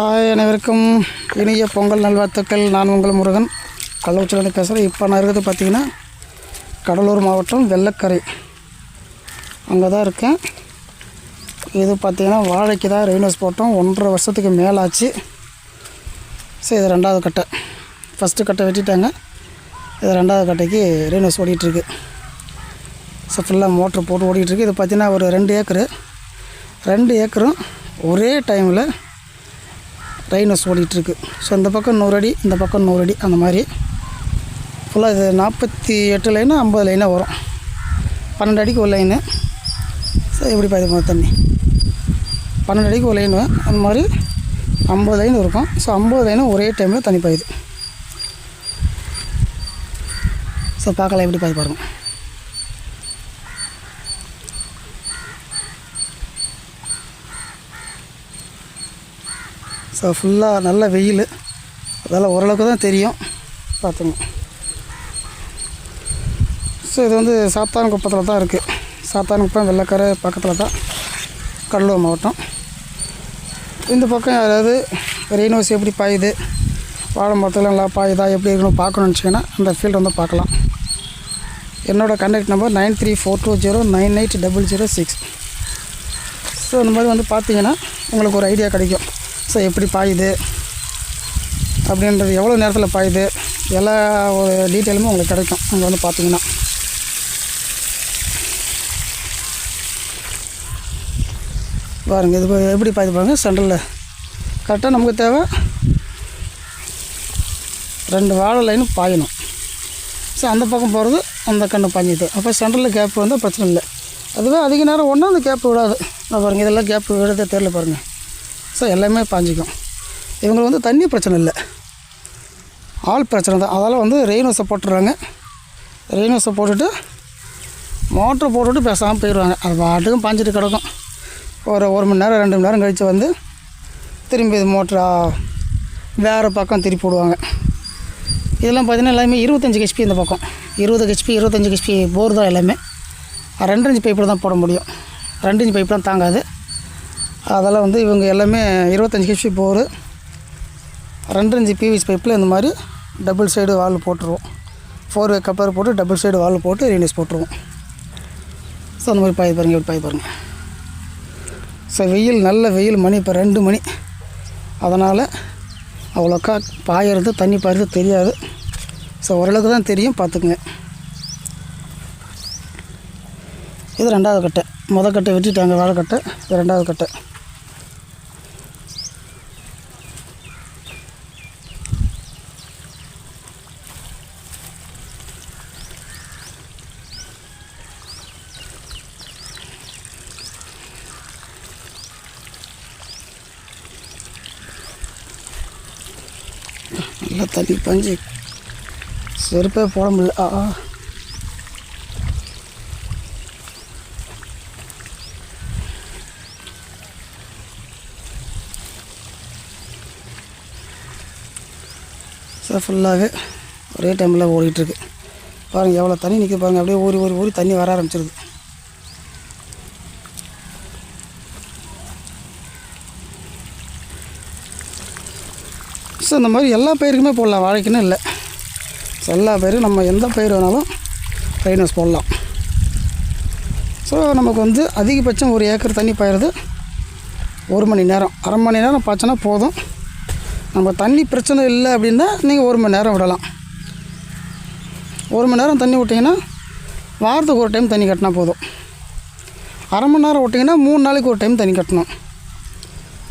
Hi அனைவருக்கும் இனிய பொங்கல் நல்வாழ்த்துக்கள். நான் உங்கள் முருகன். கள்ளக்குறிச்சிலேருந்து பேசுகிறேன் இப்போ நான் இருக்கிறது பார்த்திங்கன்னா கடலூர் மாவட்டம் வெள்ளக்கரை. அங்கே தான் இருக்கேன். இது பார்த்திங்கன்னா வாழைக்கு தான் ரெயினோஸ் போட்டோம். ஒன்றரை வருஷத்துக்கு மேலாச்சு. சரி இது ரெண்டாவது கட்டை. ஃபஸ்ட்டு கட்டை வெட்டிட்டாங்க. இது ரெண்டாவது கட்டைக்கு ரெயினோஸ் ஓடிட்டுருக்கு. ஸோ ஃபுல்லாக மோட்ரு போட்டு ஓடிட்டுருக்கு. இது பார்த்தீங்கன்னா ஒரு ரெண்டு ஏக்கரு. ரெண்டு ஏக்கரும் ஒரே டைமில் ரைனஸ் ஓடிட்டுருக்கு. ஸோ இந்த பக்கம் நூறு அடி இந்த பக்கம் நூறு அடி அந்த மாதிரி. ஃபுல்லாக இது நாற்பத்தி எட்டு லைனு ஐம்பது லைனாக வரும். பன்னெண்டு அடிக்கு ஒரு லைனு ஸோ எப்படி பாய்து தண்ணி? பன்னெண்டு அடிக்கு ஒரு லைனு அந்த மாதிரி ஐம்பது லைன் இருக்கும். ஸோ ஐம்பது லைனும் ஒரே டைமில் தண்ணி பாயுது. ஸோ பார்க்கலாம் எப்படி பாய் பாருங்கள் ஸோ ஃபுல்லாக நல்ல வெயில். அதெல்லாம் ஓரளவுக்கு தான் தெரியும். பார்த்துங்க ஸோ இது வந்து சாத்தான் குப்பத்தில் தான் இருக்குது சாத்தான் குப்பம் வெள்ளக்கரை பக்கத்தில் தான். கடலூர் மாவட்டம். இந்த பக்கம் யாராவது ரெயினோஸ் எப்படி பாயுது? வாழை மரத்தில் நல்லா பாயுதா? எப்படி இருக்கணும் பார்க்கணும்னு வச்சிங்கன்னா அந்த ஃபீல்டு வந்து பார்க்கலாம். என்னோடய contact number nine three four two zero nine eight double zero six. So இந்த மாதிரி வந்து பார்த்தீங்கன்னா உங்களுக்கு ஒரு ஐடியா கிடைக்கும். ஸோ எப்படி பாயுது? அப்படின்றது எவ்வளோ நேரத்தில் பாயுது? எல்லா ஒரு டீட்டெயிலுமே உங்களுக்கு கிடைக்கும். அங்கே வந்து பார்த்தீங்கன்னா பாருங்க இது எப்படி பாயுது பாருங்க சென்டரில் கரெக்டாக நமக்கு தேவை ரெண்டு வாழை லைனும் பாயணும். ஸோ அந்த பக்கம் போகிறது அந்த கண்ணு பாஞ்சிது. அப்போ சென்டரில் கேப் வந்தால் பிரச்சனை இல்லை. அதுவே அதிக நேரம் ஒன்றும் அந்த கேப் விடாது. நான் பாருங்கள் இதெல்லாம் கேப் விடுறதே தெரியல பாருங்கள் ஸோ எல்லாமே பாஞ்சிக்கும். இவங்களுக்கு வந்து தண்ணி பிரச்சனை இல்லை. ஆள் பிரச்சனை தான். அதெல்லாம் வந்து ரெயினோஸை போட்டுடுறாங்க. ரெயினோஸை போட்டுட்டு மோட்ரு போட்டுட்டு பேசாமல் போயிடுவாங்க. அது பாட்டுக்கும் பாஞ்சிட்டு கிடக்கும். ஒரு ஒரு மணி நேரம் ரெண்டு மணி நேரம் கழித்து வந்து திரும்பி இது மோட்ரு வேறு பக்கம் திருப்பி விடுவாங்க இதெல்லாம் பார்த்தீங்கன்னா எல்லாமே இருபத்தஞ்சி ஹெச்பி இந்த பக்கம். இருபது ஹெச்பி இருபத்தஞ்சி ஹெச்பி போர் தான் எல்லாமே. ரெண்டு இன்ச்சு பைப்பில் தான் போட முடியும். ரெண்டு இன்ச்சு பைப்லாம் தாங்காது. அதெல்லாம் வந்து இவங்க எல்லாமே இருபத்தஞ்சி ஹெச்பி போரு ரெண்டு இன்ச்சு பிவிசி பைப்பில் இந்த மாதிரி டபுள் சைடு வால் போட்டுருவோம். ஃபோர் வே கப்பர் போட்டு டபுள் சைடு வால் போட்டு ரீனிஸ் போட்டுருவோம். ஸோ அந்த மாதிரி பாய் பாருங்கள் எப்படி பாய் பாருங்கள் ஸோ வெயில் நல்ல வெயில் மணி இப்போ ரெண்டு மணி. அதனால் அவ்வளோக்கா பாயறது தண்ணி பாயறது தெரியாது. ஸோ ஓரளவுக்கு தான் தெரியும் பார்த்துக்குங்க. இது ரெண்டாவது கட்டை. முத கட்டை வெட்டிட்டாங்க வாழைக்கட்டை இது ரெண்டாவது கட்டை. நல்லா தண்ணி பஞ்சு செருப்பே போட முடியல. ஆ சார் ஃபுல்லாகவே ஒரே டைமில் ஓடிட்டுருக்கு பாருங்கள் எவ்வளோ தண்ணி நிற்க பாருங்கள் அப்படியே ஊறி ஊறி ஊறி தண்ணி வர ஆரம்பிச்சிருது. ஸோ அந்த மாதிரி எல்லா பயிருக்குமே போடலாம். வாழைக்குன்னு இல்லை. ஸோ எல்லா பயிரும் நம்ம எந்த பயிர் வேணாலும் ரைனஸ் போடலாம். ஸோ நமக்கு வந்து அதிகபட்சம் ஒரு ஏக்கர் தண்ணி பாயிறது ஒரு மணி நேரம். அரை மணி நேரம் பாய்ச்சினா போதும். நம்ம தண்ணி பிரச்சனை இல்லை அப்படின்னா நீங்கள் ஒரு மணி நேரம் விடலாம். ஒரு மணி நேரம் தண்ணி விட்டிங்கன்னா வாரத்துக்கு ஒரு டைம் தண்ணி கட்டினா போதும். அரை மணி நேரம் விட்டிங்கன்னா மூணு நாளைக்கு ஒரு டைம் தண்ணி கட்டணும்.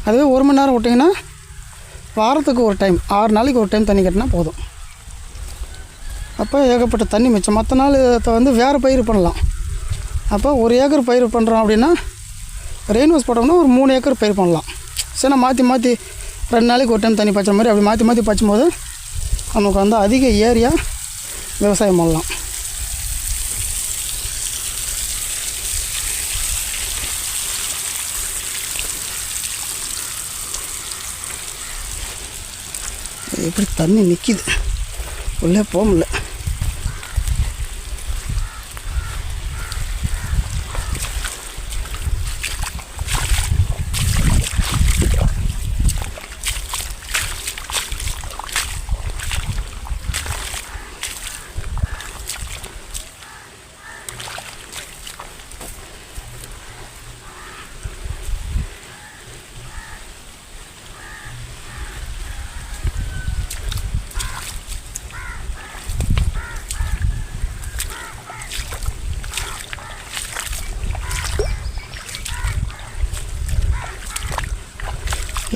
அதுவே ஒரு மணி நேரம் விட்டிங்கன்னா வாரத்துக்கு ஒரு டைம் ஆறு நாளைக்கு ஒரு டைம் தண்ணி கட்டினா போதும். அப்போ ஏகப்பட்ட தண்ணி மிச்சம். மற்ற நாள் இதை வந்து வேறு பயிர் பண்ணலாம். அப்போ ஒரு ஏக்கர் பயிர் பண்ணுறோம் அப்படின்னா ரெயின் வாஷ் போட்டோம்னா ஒரு மூணு ஏக்கர் பயிர் பண்ணலாம். சரி மாற்றி மாற்றி ரெண்டு நாளைக்கு ஒரு டைம் தண்ணி பாய்ச்ச மாதிரி அப்படி மாற்றி மாற்றி பாய்ச்சும் போது நமக்கு வந்து அதிக ஏரியா விவசாயம் பண்ணலாம். எப்படி தண்ணி நிற்கிது உள்ளே போக முடியல.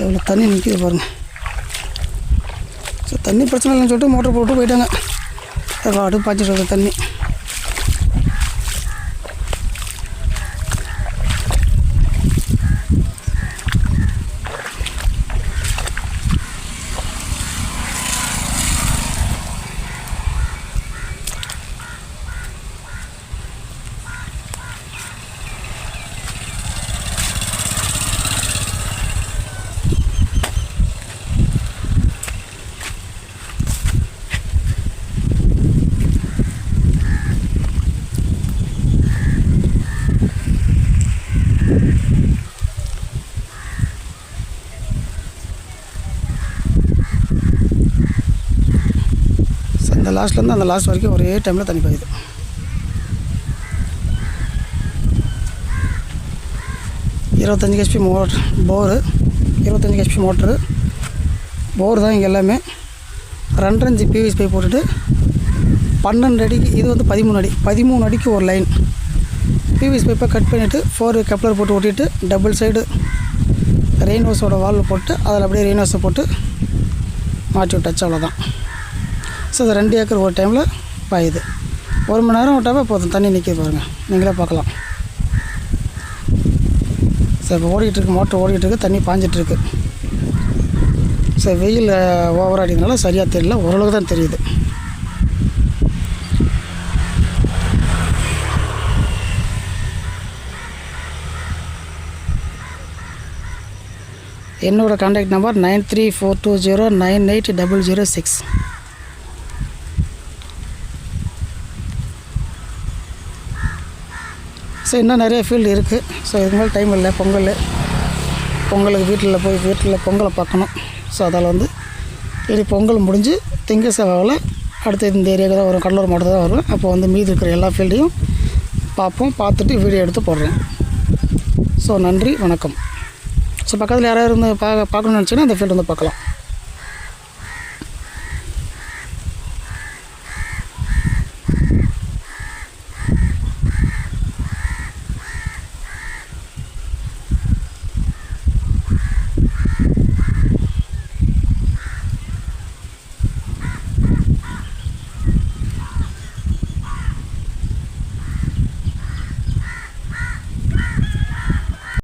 எவ்வளோ தண்ணி நிற்கிது பாருங்கள் ஸோ தண்ணி பிரச்சனை இல்லைன்னு சொல்லிட்டு மோட்டர் போட்டு போயிட்டாங்க. பாட்டு பாய்ச்சிட்டு தண்ணி. லாஸ்ட்லேருந்து அந்த லாஸ்ட் வரைக்கும் ஒரே டைமில் தண்ணி பாயுது. இருபத்தஞ்சி ஹெச்பி மோட்ரு போரு இருபத்தஞ்சி ஹெச்பி மோட்ரு போர் தான் இங்கே எல்லாமே. ரெண்டரைஞ்சி பிவிஎஸ் பைப் போட்டுட்டு பன்னெண்டு அடிக்கு இது வந்து பதிமூணு அடி பதிமூணு அடிக்கு ஒரு லைன் பிவிஎஸ் பைப்பை கட் பண்ணிவிட்டு ஃபோர் கப்ளர் போட்டு ஓட்டிட்டு டபுள் சைடு ரெயின் ஹவுஸோட வால் போட்டு அதில் அப்படியே ரெயின் ஹவுஸை போட்டு மாட்டி விட்டாச்சு அவ்வளோதான் ஸோ அது ரெண்டு ஏக்கர் ஒரு டைமில் பாயுது. ஒரு மணி நேரம் விட்டாவே போதும். தண்ணி நிற்கிது பாருங்கள் நீங்களே பார்க்கலாம். ஸோ இப்போ ஓடிக்கிட்டு இருக்கு மோட்டர் ஓடிக்கிட்டு இருக்கு தண்ணி பாஞ்சிட்ருக்கு சார் ஸோ வெயில் ஓவர் அடிக்கிறதுனால சரியாக தெரியல. ஓரளவுக்கு தான் தெரியுது. என்னோடய contact number nine three four two zero nine eight double zero six. So இன்னும் நிறைய ஃபீல்டு இருக்குது ஸோ இதுக்கு மேலே டைம் இல்லை. பொங்கல் பொங்கலுக்கு வீட்டில் போய் வீட்டில் பொங்கலை பார்க்கணும். ஸோ அதால் வந்து இப்படி பொங்கல் முடிஞ்சு திங்க செவ்வாயில் அடுத்து இந்த ஏரியாவுக்கு தான் வரும் கடலூர் மாவட்டம் தான் வரும் அப்போ வந்து மீதி இருக்கிற எல்லா ஃபீல்டையும் பார்ப்போம். பார்த்துட்டு வீடியோ எடுத்து போடுறேன் ஸோ நன்றி வணக்கம். ஸோ பக்கத்தில் யாராவது இருந்து பா பார்க்கணும்னு நினச்சிங்கன்னா அந்த ஃபீல்டு வந்து பார்க்கலாம்.